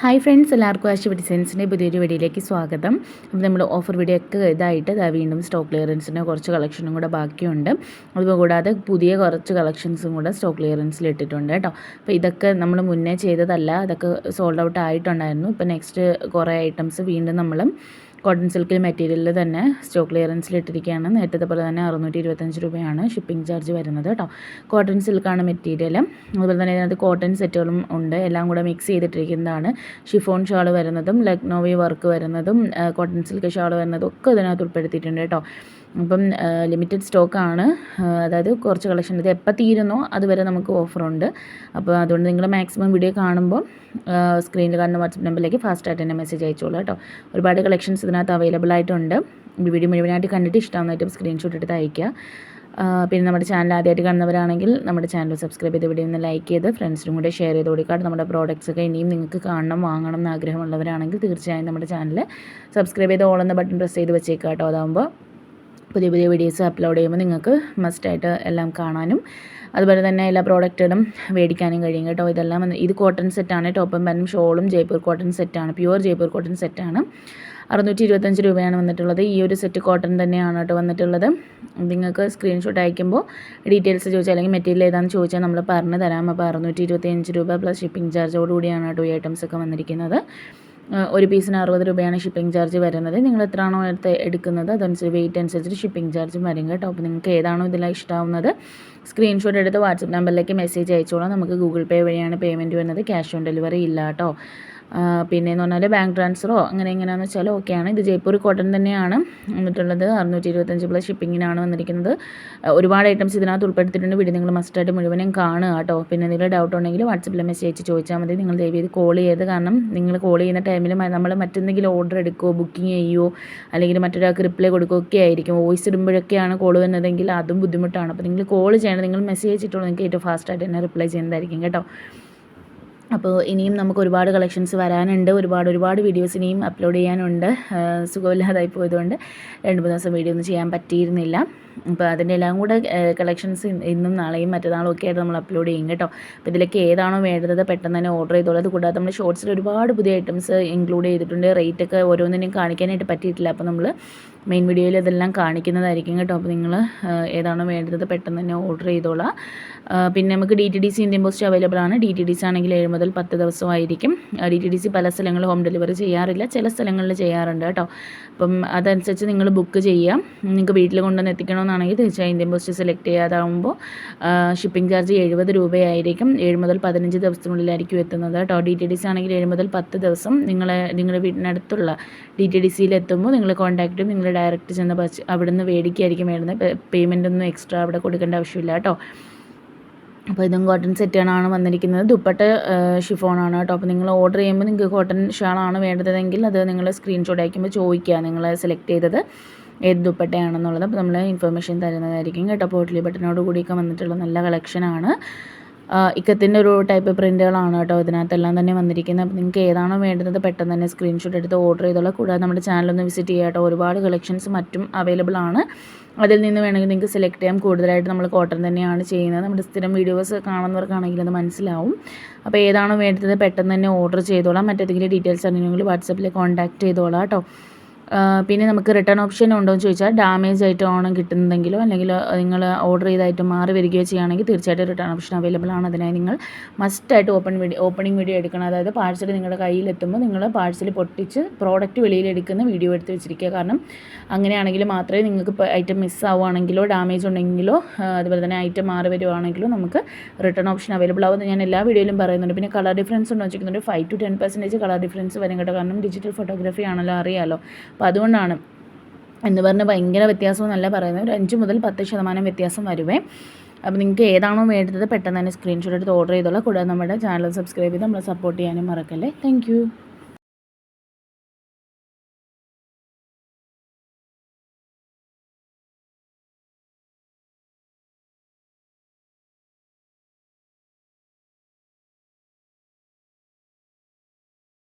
Hi friends എല്ലാവർക്കും ആശുപ ഡിസൈൻസിന്റെ പുതിയൊരു വീഡിയോയിലേക്ക് സ്വാഗതം. അപ്പോൾ നമ്മൾ ഓഫർ വീഡിയോ ഒക്കെ ഇതായിട്ട് ഇതാ വീണ്ടും സ്റ്റോക്ക് ക്ലിയറൻസിന്റെ കുറച്ച് കളക്ഷനും കൂടെ ബാക്കിയുണ്ട്. അതുകൂടാതെ പുതിയ കുറച്ച് കളക്ഷൻസും കൂടെ സ്റ്റോക്ക് ക്ലിയറൻസിൽ ഇട്ടിട്ടുണ്ട് കേട്ടോ. അപ്പോൾ ഇതൊക്കെ നമ്മൾ മുന്നേ ചെയ്തതല്ല അതൊക്കെ സോൾഡ് ഔട്ട് ആയിട്ടുണ്ടായിരുന്നു. ഇപ്പോൾ നെക്സ്റ്റ് കുറേ ഐറ്റംസ് വീണ്ടും നമ്മൾ കോട്ടൺ സിൽക്കിൽ മെറ്റീരിയലിൽ തന്നെ സ്റ്റോക്ക് ക്ലിയറൻസിൽ ഇട്ടിരിക്കുകയാണ്. നേരത്തെ പോലെ തന്നെ അറുന്നൂറ്റി ഇരുപത്തഞ്ച് രൂപയാണ് ഷിപ്പിംഗ് ചാർജ് വരുന്നത് കേട്ടോ. കോട്ടൺ സിൽക്കാണ് മെറ്റീരിയൽ അതുപോലെ തന്നെ ഇതിനകത്ത് കോട്ടൺ സെറ്റുകളും ഉണ്ട്. എല്ലാം കൂടെ മിക്സ് ചെയ്തിട്ടിരിക്കുന്നതാണ്. ഷിഫോൺ ഷാൾ വരുന്നതും ലക്നോവി വർക്ക് വരുന്നതും കോട്ടൺ സിൽക്ക് ഷാൾ വരുന്നതും ഒക്കെ ഇതിനകത്ത് ഉൾപ്പെടുത്തിയിട്ടുണ്ട് കേട്ടോ. അപ്പം ലിമിറ്റഡ് സ്റ്റോക്കാണ് അതായത് കുറച്ച് കളക്ഷൻ ഇത് എപ്പോൾ തീരുന്നോ അതുവരെ നമുക്ക് ഓഫറുണ്ട് അപ്പോൾ അതുകൊണ്ട് നിങ്ങൾ മാക്സിമം വീഡിയോ കാണുമ്പോൾ സ്ക്രീനിൽ കാണുന്ന വാട്സപ്പ് നമ്പറിലേക്ക് ഫാസ്റ്റായിട്ട് തന്നെ മെസ്സേജ് അയച്ചോളൂ കേട്ടോ. ഒരുപാട് കളക്ഷൻസ് ഇതിനകത്ത് അവൈലബിൾ ആയിട്ടുണ്ട്. വീഡിയോ മുഴുവനായിട്ട് കണ്ടിട്ട് ഇഷ്ടമാകുന്നതായിട്ടും സ്ക്രീൻഷോട്ട് എടുത്ത് അയയ്ക്കുക. പിന്നെ നമ്മുടെ ചാനൽ ആദ്യമായിട്ട് കാണുന്നവരാണെങ്കിൽ നമ്മുടെ ചാനൽ സബ്സ്ക്രൈബ് ചെയ്ത് വീഡിയോ ഒന്ന് ലൈക്ക് ചെയ്ത് ഫ്രണ്ട്സിനും കൂടെ ഷെയർ ചെയ്ത് കൊടുക്കാം നമ്മുടെ പ്രോഡക്റ്റ്സ് ഒക്കെ ഇനിയും നിങ്ങൾക്ക് കാണണം വാങ്ങണം എന്ന് ആഗ്രഹമുള്ളവരാണെങ്കിൽ തീർച്ചയായും നമ്മുടെ ചാനൽ സബ്സ്ക്രൈബ് ചെയ്ത് ഓൾ എന്ന ബട്ടൺ പ്രസ് ചെയ്ത് വെച്ചേക്കാം കേട്ടോ. അതാകുമ്പോൾ പുതിയ പുതിയ വീഡിയോസ് അപ്ലോഡ് ചെയ്യുമ്പോൾ നിങ്ങൾക്ക് മസ്റ്റായിട്ട് എല്ലാം കാണാനും അതുപോലെ തന്നെ എല്ലാ പ്രോഡക്റ്റുകളും മേടിക്കാനും കഴിയും കേട്ടോ. ഇതെല്ലാം ഇത് കോട്ടൺ സെറ്റാണ് ടോപ്പും പാനും ഷോളും ജയ്പൂർ കോട്ടൺ സെറ്റാണ് പ്യുവർ ജയ്പൂർ കോട്ടൺ സെറ്റാണ് അറുന്നൂറ്റി ഇരുപത്തഞ്ച് രൂപയാണ് വന്നിട്ടുള്ളത്. ഈ ഒരു സെറ്റ് കോട്ടൺ തന്നെയാണ് കേട്ടോ വന്നിട്ടുള്ളത്. നിങ്ങൾക്ക് സ്ക്രീൻഷോട്ട് അയക്കുമ്പോൾ ഡീറ്റെയിൽസ് ചോദിച്ചാൽ അല്ലെങ്കിൽ മെറ്റീരിയൽ ഏതാണെന്ന് ചോദിച്ചാൽ നമ്മൾ പറഞ്ഞു തരാം. അപ്പോൾ അറുന്നൂറ്റി ഇരുപത്തിയഞ്ച് രൂപ പ്ലസ് ഷിപ്പിംഗ് ചാർജോടുകൂടിയാണ് കേട്ടോ ഈ ഐറ്റംസ് ഒക്കെ വന്നിരിക്കുന്നത്. ഒരു പീസിന് അറുപത് രൂപയാണ് ഷിപ്പിംഗ് ചാർജ് വരുന്നത്. നിങ്ങൾ എത്രയാണോ എടുത്ത് എടുക്കുന്നത് അതനുസരിച്ച് വെയിറ്റ് അനുസരിച്ച് ഷിപ്പിംഗ് ചാർജും വരും കേട്ടോ. അപ്പോൾ നിങ്ങൾക്ക് ഏതാണോ ഇതിലാണ് ഇഷ്ടമാവുന്നത് സ്ക്രീൻഷോട്ട് എടുത്ത് വാട്സപ്പ് നമ്പറിലേക്ക് മെസ്സേജ് അയച്ചോളാം. നമുക്ക് ഗൂഗിൾ പേ വഴിയാണ് പേയ്മെന്റ് വരുന്നത്. ക്യാഷ് ഓൺ ഡെലിവറി ഇല്ല കേട്ടോ. പിന്നെയെന്ന് പറഞ്ഞാൽ ബാങ്ക് ട്രാൻസ്ഫറോ അങ്ങനെ എങ്ങനെയാണെന്ന് വെച്ചാൽ ഓക്കെയാണ്. ഇത് ജയ്പൂർ കോട്ടൺ തന്നെയാണ്. വന്നിട്ടുള്ളത് അറുന്നൂറ്റി ഇരുപത്തഞ്ച് പ്ലസ് ഷിപ്പിങ്ങിനാണ് വന്നിരിക്കുന്നത് ഒരുപാട് ഐറ്റംസ് ഇതിനകത്ത് ഉൾപ്പെടുത്തിയിട്ടുണ്ട്. വീഡിയോ നിങ്ങൾ മസ്റ്റായിട്ട് മുഴുവനും കാണുക കേട്ടോ. പിന്നെ എന്തെങ്കിലും ഡൗട്ട് ഉണ്ടെങ്കിൽ വാട്സപ്പിൽ മെസ്സേജ് അയച്ച് ചോദിച്ചാൽ മതി. നിങ്ങൾ ദയവ് ചെയ്ത് കോൾ ചെയ്ത് കാരണം നിങ്ങൾ കോൾ ചെയ്യുന്ന ടൈമിൽ നമ്മൾ മറ്റെന്തെങ്കിലും ഓർഡർ എടുക്കുമോ ബുക്കിംഗ് ചെയ്യുമോ അല്ലെങ്കിൽ മറ്റൊരാൾക്ക് റിപ്ലൈ കൊടുക്കുകയോ ഒക്കെ ആയിരിക്കും. വോയിസ് ഇടുമ്പോഴൊക്കെയാണ് കോൾ വന്നതെങ്കിൽ അതും ബുദ്ധിമുട്ടാണ്. അപ്പോൾ നിങ്ങൾ കോൾ ചെയ്യണം നിങ്ങൾ മെസ്സേജ് അയച്ചിട്ടുള്ളൂ. നിങ്ങൾക്ക് ഏറ്റവും ഫാസ്റ്റായിട്ട് തന്നെ റിപ്ലൈ ചെയ്യുന്നതായിരിക്കും കേട്ടോ. അപ്പോൾ ഇനിയും നമുക്ക് ഒരുപാട് കളക്ഷൻസ് വരാനുണ്ട്. ഒരുപാട് ഒരുപാട് വീഡിയോസ് ഇനിയും അപ്ലോഡ് ചെയ്യാനുണ്ട്. സുഖമില്ലാതായി പോയതുകൊണ്ട് രണ്ട് മൂന്ന് ദിവസം വീഡിയോ ഒന്നും ചെയ്യാൻ പറ്റിയിരുന്നില്ല. അപ്പോൾ അതിന്റെ എല്ലാം കൂടെ കളക്ഷൻസ് ഇന്നും നാളെയും മറ്റന്നാളും ഒക്കെ ആയിട്ട് നമ്മൾ അപ്ലോഡ് ചെയ്യും കേട്ടോ. അപ്പോൾ ഇതിലൊക്കെ ഏതാണോ വേണ്ടത് പെട്ടെന്ന് തന്നെ ഓർഡർ ചെയ്തോളൂ. അത് കൂടാതെ നമ്മൾ ഷോർട്സിൽ ഒരുപാട് പുതിയ ഐറ്റംസ് ഇൻക്ലൂഡ് ചെയ്തിട്ടുണ്ട്. റേറ്റ് ഒക്കെ ഓരോന്നിനും കാണിക്കാനായിട്ട് പറ്റിയിട്ടില്ല. അപ്പോൾ നമ്മൾ മെയിൻ വീഡിയോയിൽ ഇതെല്ലാം കാണിക്കുന്നതായിരിക്കും കേട്ടോ. അപ്പോൾ നിങ്ങൾ ഏതാണോ വേണ്ടത് പെട്ടെന്ന് തന്നെ ഓർഡർ ചെയ്തോളാം. പിന്നെ നമുക്ക് D T D C Indian post available ആണ്. ഡി ടി ഡി സി ആണെങ്കിൽ ഏഴ് മുതൽ പത്ത് ദിവസമായിരിക്കും. ഡി ടി ഡി സി പല സ്ഥലങ്ങളിൽ ഹോം ഡെലിവറി ചെയ്യാറില്ല. ചില സ്ഥലങ്ങളിൽ ചെയ്യാറുണ്ട് കേട്ടോ. അപ്പം അതനുസരിച്ച് നിങ്ങൾ ബുക്ക് ചെയ്യാം. നിങ്ങൾക്ക് വീട്ടിൽ കൊണ്ടുവന്ന് എത്തിക്കണമെന്നാണെങ്കിൽ തീർച്ചയായും ഇന്ത്യൻ പോസ്റ്റ് സെലക്ട് ചെയ്യാതാവുമ്പോൾ ഷിപ്പിംഗ് ചാർജ് എഴുപത് രൂപയായിരിക്കും. ഏഴ് മുതൽ പതിനഞ്ച് ദിവസത്തിനുള്ളിലായിരിക്കും എത്തുന്നത് കേട്ടോ. ഡി ടി ഡി സി ആണെങ്കിൽ ഏഴ് മുതൽ പത്ത് ദിവസം നിങ്ങളെ നിങ്ങളുടെ വീടിനടുത്തുള്ള ഡി ടി ഡി സിയിൽ എത്തുമ്പോൾ നിങ്ങൾ കോൺടാക്റ്റും നിങ്ങൾ ഡയറക്റ്റ് ചെന്ന് അവിടെ നിന്ന് വേണ്ടത് പേയ്മെന്റ് ഒന്നും എക്സ്ട്രാ അവിടെ കൊടുക്കേണ്ട ആവശ്യമില്ല കേട്ടോ. അപ്പോൾ ഇതും കോട്ടൺ സെറ്റാണ് വന്നിരിക്കുന്നത്. ദുപ്പട്ട ഷിഫോണാണ് കേട്ടോ. അപ്പോൾ നിങ്ങൾ ഓർഡർ ചെയ്യുമ്പോൾ നിങ്ങൾക്ക് കോട്ടൺ ഷാളാണ് വേണ്ടതെങ്കിൽ അത് നിങ്ങൾ സ്ക്രീൻഷോട്ട് അയക്കുമ്പോൾ ചോദിക്കുക നിങ്ങൾ സെലക്ട് ചെയ്തത് ഏത് ദുപ്പട്ടയാണെന്നുള്ളത്. അപ്പോൾ നമ്മൾ ഇൻഫർമേഷൻ തരുന്നതായിരിക്കും കേട്ടോ. പോട്ട്ലി ബട്ടനോട് കൂടിയൊക്കെ വന്നിട്ടുള്ള നല്ല കളക്ഷനാണ് ഇക്കത്തിന്റെ ഒരു ടൈപ്പ് പ്രിന്റുകളാണ് കേട്ടോ ഇതിനകത്തെല്ലാം തന്നെ വന്നിരിക്കുന്നത്. അപ്പോൾ നിങ്ങൾക്ക് ഏതാണോ വേണ്ടുന്നത് പെട്ടെന്ന് തന്നെ സ്ക്രീൻഷോട്ട് എടുത്ത് ഓർഡർ ചെയ്തോളാം. കൂടാതെ നമ്മുടെ ചാനലൊന്ന് വിസിറ്റ് ചെയ്യുക കേട്ടോ. ഒരുപാട് കളക്ഷൻസ് മറ്റും അവൈലബിൾ ആണ്. അതിൽ നിന്ന് വേണമെങ്കിൽ നിങ്ങൾക്ക് സെലക്ട് ചെയ്യാം. കൂടുതലായിട്ട് നമ്മൾ കോട്ടൺ തന്നെയാണ് ചെയ്യുന്നത്. നമ്മുടെ സ്ഥിരം വീഡിയോസ് കാണുന്നവർക്കാണെങ്കിൽ അത് മനസ്സിലാവും. അപ്പോൾ ഏതാണോ വേണ്ടത് പെട്ടെന്ന് തന്നെ ഓർഡർ ചെയ്തോളാം. മറ്റേതെങ്കിലും ഡീറ്റെയിൽസ് അറിയണമെങ്കിൽ വാട്സപ്പിൽ കോൺടാക്ട് ചെയ്തോളാം കേട്ടോ. പിന്നെ നമുക്ക് റിട്ടേൺ ഓപ്ഷൻ ഉണ്ടോ എന്ന് ചോദിച്ചാൽ ഡാമേജ് ആയിട്ട് ഓണം കിട്ടുന്നതെങ്കിലോ അല്ലെങ്കിൽ നിങ്ങൾ ഓർഡർ ചെയ്ത ഐറ്റം മാറി വരികയോ ചെയ്യുകയാണെങ്കിൽ തീർച്ചയായിട്ടും റിട്ടേൺ ഓപ്ഷൻ അവൈലബിൾ ആണ്. അതിനായി നിങ്ങൾ മസ്റ്റായിട്ട് ഓപ്പൺ വീഡിയോ ഓപ്പണിംഗ് വീഡിയോ എടുക്കണം. അതായത് പാഴ്സൽ നിങ്ങളുടെ കയ്യിലെത്തുമ്പോൾ നിങ്ങൾ പാഴ്സൽ പൊട്ടിച്ച് പ്രോഡക്റ്റ് വെളിയിലെടുക്കുന്ന വീഡിയോ എടുത്ത് വെച്ചിരിക്കുക. കാരണം അങ്ങനെയാണെങ്കിൽ മാത്രമേ നിങ്ങൾക്ക് ഐറ്റം മിസ് ആവുകയാണെങ്കിലോ ഡാമേജ് ഉണ്ടെങ്കിലോ അതുപോലെ തന്നെ ഐറ്റം മാറി വരുവാണെങ്കിലോ നമുക്ക് റിട്ടേൺ ഓപ്ഷൻ അവൈലബിൾ ആവുമെന്ന് ഞാൻ എല്ലാ വീഡിയോയിലും പറയുന്നുണ്ട്. പിന്നെ കളർ ഡിഫറൻസ് ഉണ്ടോ ചോദിക്കുന്നുണ്ട്. Five to ten percentage colour difference വരും കേട്ടോ. കാരണം ഡിജിറ്റൽ ഫോട്ടോഗ്രാഫി ആണല്ലോ അറിയാമല്ലോ അപ്പോൾ അതുകൊണ്ടാണ് എന്ന് പറഞ്ഞാൽ ഭയങ്കര വ്യത്യാസമെന്നല്ല പറയുന്നത്. ഒരു അഞ്ച് മുതൽ പത്ത് ശതമാനം വ്യത്യാസം വരുവേ. അപ്പോൾ നിങ്ങൾക്ക് ഏതാണോ വേണ്ടത് പെട്ടെന്ന് തന്നെ സ്ക്രീൻഷോട്ട് എടുത്ത് ഓർഡർ ചെയ്തോളാം. കൂടാതെ നമ്മുടെ ചാനൽ സബ്സ്ക്രൈബ് ചെയ്ത് നമ്മളെ സപ്പോർട്ട് ചെയ്യാനും മറക്കല്ലേ. താങ്ക്